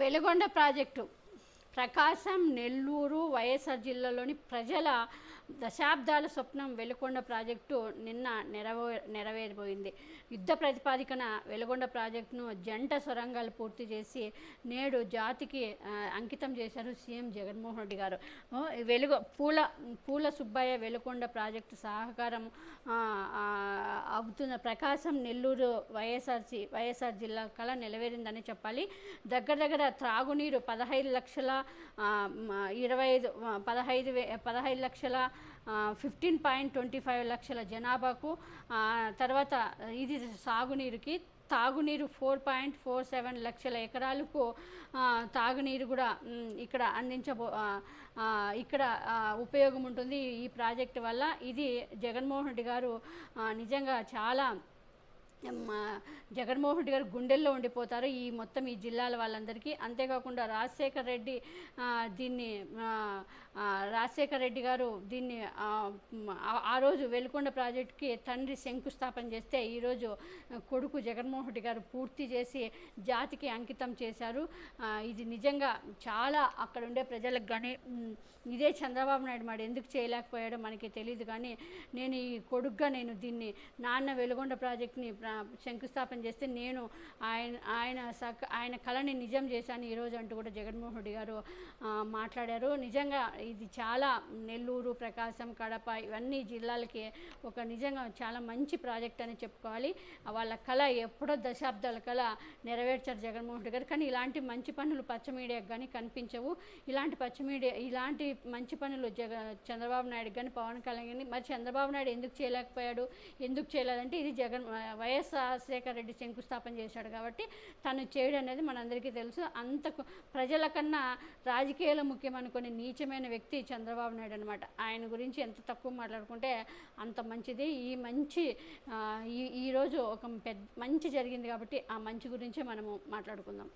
Veligonda project. Prakasam Nellore YSR జిల్లాలోని ప్రజల దశాబ్దాల స్వప్నం వెలుకొండ ప్రాజెక్టు నిన్న నెరవే నెరవేరిపోయింది యుద్ధ ప్రతిపాదికన వెలుగొండ ప్రాజెక్టును జంట సొరంగాలు పూర్తి చేసి నేడు జాతికి అంకితం చేశారు సీఎం జగన్మోహన్ రెడ్డి గారు. వెలుగు పూల పూల సుబ్బయ్య వెలుకొండ ప్రాజెక్టు సహకారం అవుతున్న ప్రకాశం నెల్లూరు వైఎస్ఆర్సి వైఎస్ఆర్ జిల్లా కళ నెరవేరిందని చెప్పాలి. దగ్గర దగ్గర త్రాగునీరు పదహైదు లక్షల ఇరవై ఐదు పదహైదు వే పదహైదు లక్షల ఫిఫ్టీన్ పాయింట్ ట్వంటీ ఫైవ్ లక్షల జనాభాకు తర్వాత ఇది సాగునీరుకి తాగునీరు ఫోర్ పాయింట్ ఫోర్ సెవెన్ లక్షల ఎకరాలకు తాగునీరు కూడా ఇక్కడ అందించబో ఇక్కడ ఉపయోగం ఉంటుంది ఈ ప్రాజెక్టు వల్ల. ఇది జగన్మోహన్ రెడ్డి గారు నిజంగా చాలా జగన్మోహన్ రెడ్డి గారు గుండెల్లో ఉండిపోతారు ఈ మొత్తం ఈ జిల్లాల వాళ్ళందరికీ. అంతేకాకుండా రాజశేఖర్ రెడ్డి దీన్ని రాజశేఖర్ రెడ్డి గారు దీన్ని ఆ, రోజు వెలుకొండ ప్రాజెక్టుకి తండ్రి శంకుస్థాపన చేస్తే ఈరోజు కొడుకు జగన్మోహన్ రెడ్డి గారు పూర్తి చేసి జాతికి అంకితం చేశారు. ఇది నిజంగా చాలా అక్కడ ఉండే ప్రజలకు కానీ ఇదే చంద్రబాబు నాయుడు మాడు ఎందుకు చేయలేకపోయాడో మనకి తెలియదు కానీ నేను ఈ కొడుగ్గా నేను దీన్ని నాన్న వెలుగొండ ప్రాజెక్ట్ని శంకుస్థాపన చేస్తే నేను ఆయన ఆయన సక ఆయన కళని నిజం చేశాను ఈరోజు అంటూ కూడా జగన్మోహన్ రెడ్డి గారు మాట్లాడారు. నిజంగా ఇది చాలా నెల్లూరు ప్రకాశం కడప ఇవన్నీ జిల్లాలకి ఒక నిజంగా చాలా మంచి ప్రాజెక్ట్ అని చెప్పుకోవాలి. వాళ్ళ కళ ఎప్పుడో దశాబ్దాల కళ నెరవేర్చారు జగన్మోహన్ రెడ్డి గారు. కానీ ఇలాంటి మంచి పనులు పచ్చ మీడియాకు కానీ కనిపించవు. ఇలాంటి పచ్చ మీడియా ఇలాంటి మంచి పనులు జగ చంద్రబాబు నాయుడు కానీ పవన్ కళ్యాణ్ కానీ మరి చంద్రబాబు నాయుడు ఎందుకు చేయలేకపోయాడు? ఎందుకు చేయలేదంటే ఇది జగన్ వైఎస్ రాజశేఖర రెడ్డి శంకుస్థాపన చేశాడు కాబట్టి తను చేయడం అనేది మనందరికీ తెలుసు. అంతకు ప్రజల కన్నా రాజకీయాలు ముఖ్యం అనుకునే నీచమైన వ్యక్తి చంద్రబాబు నాయుడు అనమాట ఆయన గురించి ఎంత తక్కువ మాట్లాడుకుంటే అంత మంచిది. ఈ మంచి ఈ ఈరోజు ఒక పెద్ద మంచి జరిగింది కాబట్టి ఆ మంచి గురించే మనము మాట్లాడుకుందాం.